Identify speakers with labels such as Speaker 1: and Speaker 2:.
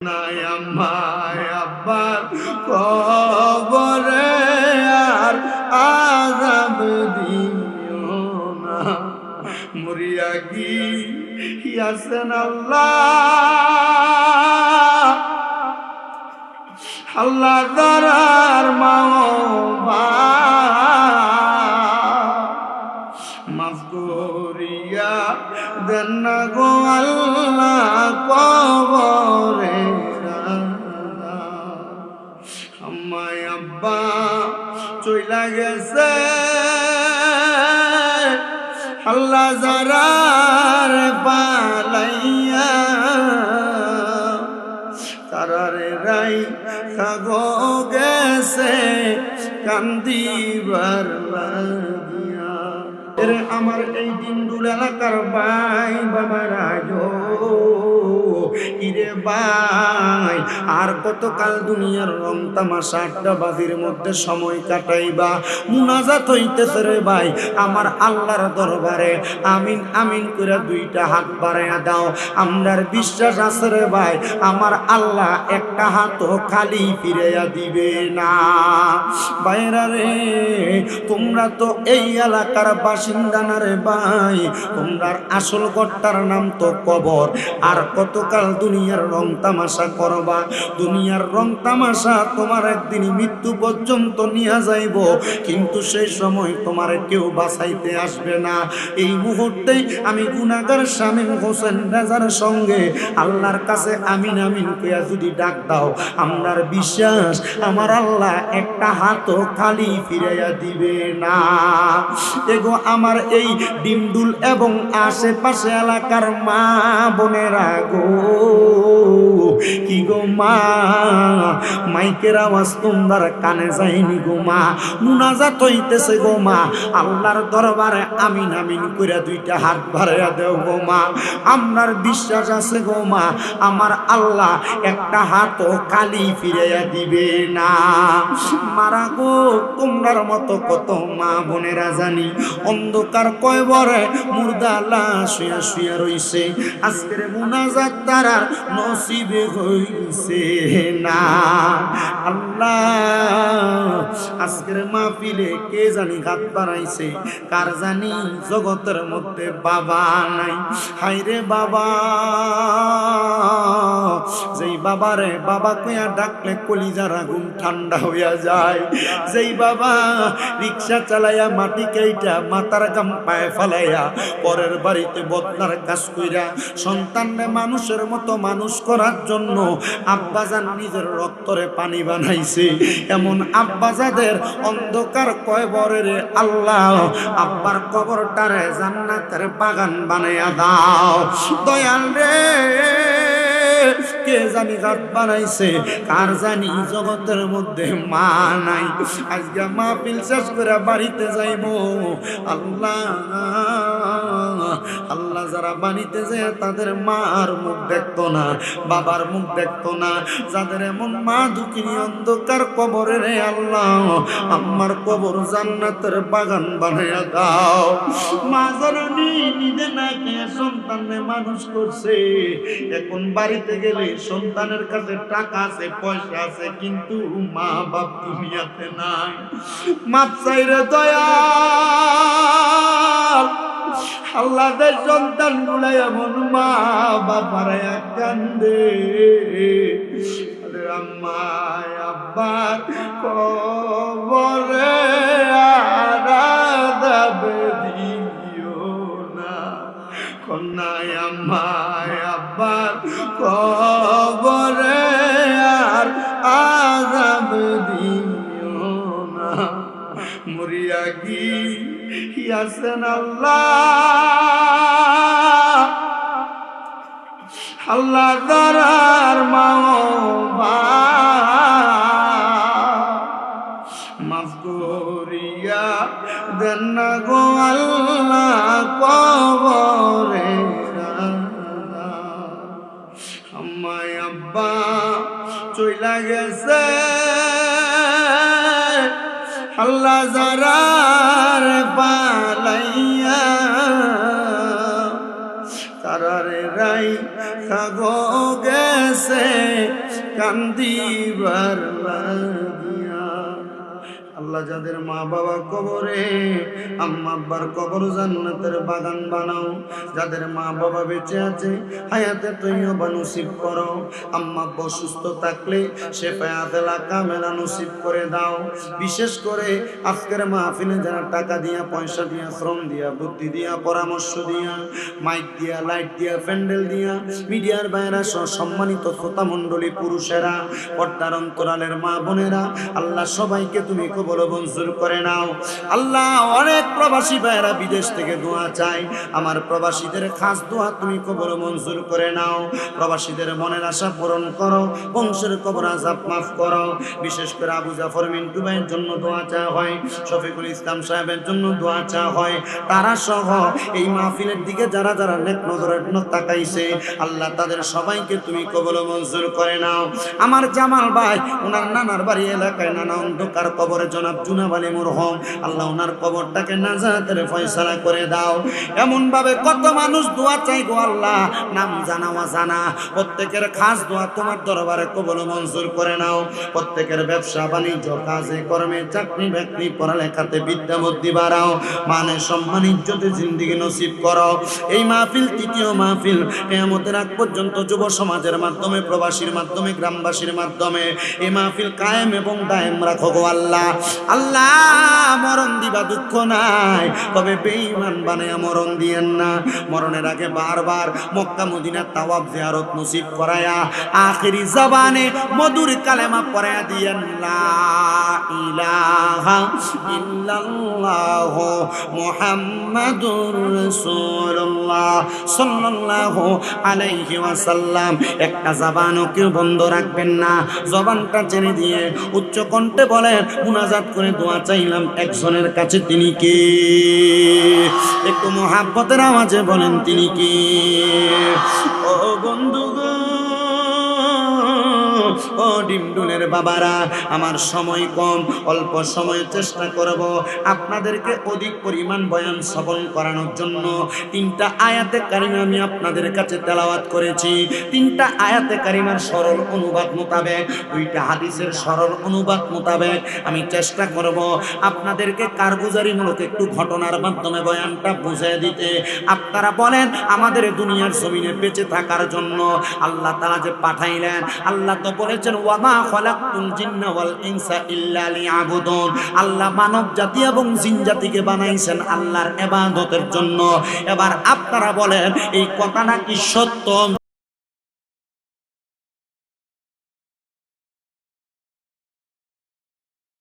Speaker 1: নাই আজাব না। গিয়াছেন আল্লাহ। আল্লাহ দরার মাও মাফ দেন গো আল্লাহ চইলা গেছে আল্লাহ জারার পালাইয়া তারারে রাই খাগো গেছে কান্দিবার এর আমার এই দিনগুল এলাকার ভাই বাবারা ইরে ভাই, আর কতকাল দুনিয়ার রং তামাশা আড্ডাবাজির মধ্যে সময় কাটাইবা? মুনাজাত হইতেছে রে ভাই, আমার আল্লাহর দরবারে। আমিন আমিন করে দুইটা হাত বাড়াইয়া দাও। আমরার বিশ্বাস আছে রে ভাই, আমার আল্লাহ একটা হাতও খালি ফিরাইয়া দিবে না। বাইরা রে, তোমরা তো এই এলাকার বাসিন্দা না রে ভাই, তোমরার আসল গড়টার নাম তো কবর। আর কতকাল দুনিয়ার রং তামাশা করবা? দুনিয়ার রং তামাশা তোমার একদিন মৃত্যু পর্যন্ত নিয়ে যাইব। কিন্তু সেই সময় তোমার কেউ বাঁচাইতে আসবে না। এই মুহূর্তে আমি গুনাগার শামীম হোসেন রাজার সঙ্গে আল্লাহর কাছে আমিন আমিন কইয়া যদি ডাক দাও আমরার বিশ্বাস আমার আল্লাহ একটা হাতও খালি ফিরাইয়া দিবে না। এগো আমার এই ডিমডুল এবং আশেপাশে এলাকার মা বোনেরা গো। কি গো মা? মাইকের আওয়াজ তোমার কানে যায়নি গো মা। মুনাজাত হইতেছে গো মা। আল্লাহর দরবারে আমিন আমিন কইরা দুইটা হাত বাড়াইয়া দেও গো মা। আপনার বিশ্বাস আছে গো মা, আমার আল্লাহ একটা হাতও কালি ফিরাইয়া দিবে না। মারা গো, তোমরার মতো কত মা বোনেরা জানি। অন্ধকার কয় বরে মুর্দা লাশ শুয়া শুয়া রইছে। আজকের মুনাজাত তারার নসিবে হইছে না। আল্লাহ আজকের মাহফিলে কে জানি হাত বাড়াইছে কার জানি জগতের মধ্যে বাবা নাই? হাইরে বাবা। যেই বাবারে বাবা কইয়া ডাকলে কলিজার আগুন ঠান্ডা হইয়া যায়। যেই বাবা রিক্সা চালাইয়া মাটি কেইটা মাথার গাম পায়ে ফেলাইয়া পরের বাড়িতে বদনার কাজ কইরা সন্তানরে মানুষের মতো মানুষ করার জন্য আব্বাজান নিজের রক্তরে পানি বানাইছে। এমন আব্বাজাদের অন্ধকার কয় বরের আল্লাহ আব্বার কবরটারে জান্নাতের বাগান বানাইয়া দাও। দয়াল রে কে জানি গাত বানাইছে? কার জানি জগতের মধ্যে মা নাই? আজকে মা পিল শেষ করে বাড়িতে যাইব। আল্লাহ আল্লাহ যারা বাড়িতে যায় তাদের মার মুখ দেখতো না, বাবার মুখ দেখতো না। যাদের এমন মা দুঃখিনী অন্ধকার কবরে রে আল্লাহ, আমার কবর জান্নাতের বাগান বানাইয়া দাও। মা জননী নিজে না খেয়ে সন্তানে মানুষ করছে। এখন বাড়িতে গেলে সন্তানের কাছে টাকা আছে, পয়সা আছে, কিন্তু মা বাপ দুনিয়াতে নাই। মাপ চাইরে দয়া আল্লাহদের সন্তানগুলো এমন মা বাবারা কান্দে। আরে আব্বা আব্বার আজাব দিও আল্লাহ। দরার মাও দেন গো আল্লাহ কবরে আমায় আব্বা চইলা গেছে আল্লাহ জারার পালাইয়া তারার রাই খাগো গেছে কান্দিবার আল্লাহ যাদের মা বাবা কবরে, আম্মা আব্বার কবর জান্নাতের বাগান বানাও। যাদের মা বাবা বেঁচে আছে, হায়াতে তৈয়বা নসিব করো। আম্মা আব্বা অসুস্থ থাকলে সে ফায়াতেলা কামেলা নসিব করে দাও। বিশেষ করে আজকের মাহফিলে যারা টাকা দিয়া, পয়সা দিয়া, শ্রম দিয়া, বুদ্ধি দিয়া, পরামর্শ দিয়া, মাইক দিয়া, লাইট দিয়া, প্যান্ডেল দিয়া, মিডিয়ার বাইরা সম্মানিত শ্রোতা মণ্ডলী পুরুষেরা, পর্দার অন্তরালের মা বোনেরা আল্লাহ সবাইকে তুমি কবল মঞ্জুর করে নাও। আল্লাহ অনেক প্রবাসী ভাইয়েরা বিদেশ থেকে দোয়া চাই আমার প্রবাসীদের খাস দোয়া তুমি কবল মঞ্জুর করে নাও। প্রবাসীদের মনের আশা পূরণ করো, বংশের কবর আজাব মাফ করো। বিশেষ করে আবু জাফর মিন্টু ভাইয়ের জন্য দোয়া চা হয়, শফিকুল ইসলাম সাহেবের জন্য দোয়া চা হয়। তারা সহ এই মাহফিলের দিকে যারা যারা নেক নজরের তাকাইছে, আল্লাহ তাদের সবাইকে তুমি কবল মঞ্জুর করে নাও। আমার জামাল ভাই ওনার নানার বাড়ি এলাকায় নানা অন্ধকার কবরে জনাব আল্লাহ ওনার কবরটাকে নাজাতের ফয়সালা করে দাও। এমন ভাবে কত মানুষ দোয়া চাই গো নাম জানা জানা প্রত্যেকের খাস দোয়া তোমার দরবারে কবল মঞ্জুর করে নাও। প্রত্যেকের ব্যবসা, বাণিজ্য, কাজে কর্মে, চাকরি বাকরি, পড়ালেখাতে বিদ্যা, বুদ্ধি বাড়াও। মানে সম্মান, ইজ্জতে জিন্দিগি নসিব করো। এই মাহফিল তৃতীয় মাহফিল, কেয়ামতের আগ পর্যন্ত যুব সমাজের মাধ্যমে, প্রবাসীর মাধ্যমে, গ্রামবাসীর মাধ্যমে এই মাহফিল কায়েম এবং দায়েম রাখো আল্লাহ। আল্লাহ, মরণ দিবা দুঃখ নাই। তবে বেঈমান বানায়া মরণ দিয়েন না। মরণের আগে বারবার মক্কা মদিনা তাওয়াব জিয়ারত নসিব করায়া আখেরি জবানে মধুর কালেমা পড়ায়া দিয়েন, লা ইলাহা ইল্লাল্লাহ মুহাম্মাদুর রাসূলুল্লাহ সাল্লাল্লাহু আলাইহি ওয়াসাল্লাম। একটা জবানও কেউ বন্ধ রাখবেন না। জবানটা ছেড়ে দিয়ে উচ্চ কণ্ঠে বলেন, মুনাজাত করে দোয়া চাইলাম একজনের কাছে, তিনি কে? একটু মহাব্বতের আওয়াজে বলেন, তিনি কে? ও বন্ধু ও ডিমডুলের বাবারা, আমার সময় কম, অল্প সময়ে চেষ্টা করব। আপনাদেরকে অধিক পরিমাণ বয়ান সফল করানোর জন্য তিনটা আয়াতে কারিমা আমি আপনাদের কাছে তেলাওয়াত করেছি। তিনটা আয়াতে কারিমার সরল অনুবাদ মোতাবেক, দুইটা হাদিসের সরল অনুবাদ মোতাবেক আমি চেষ্টা করব আপনাদেরকে কারগুজারিমূলক একটু ঘটনার মাধ্যমে বয়ানটা বুঝিয়ে দিতে। আপনারা বলেন, আমাদের দুনিয়ার জমিনে বেঁচে থাকার জন্য আল্লাহ তাআলা যে পাঠাইলেন, আল্লাহ তো বলেছেন, ওয়ামা খলাকুল জিন্না ওয়াল ইনসা ইল্লা লিয়াবুদুন। আল্লাহ মানব জাতি এবং জিন জাতিকে বানাইছেন আল্লাহর ইবাদতের জন্য। এবার আপনারা বলেন, এই কথাটা কি সত্য?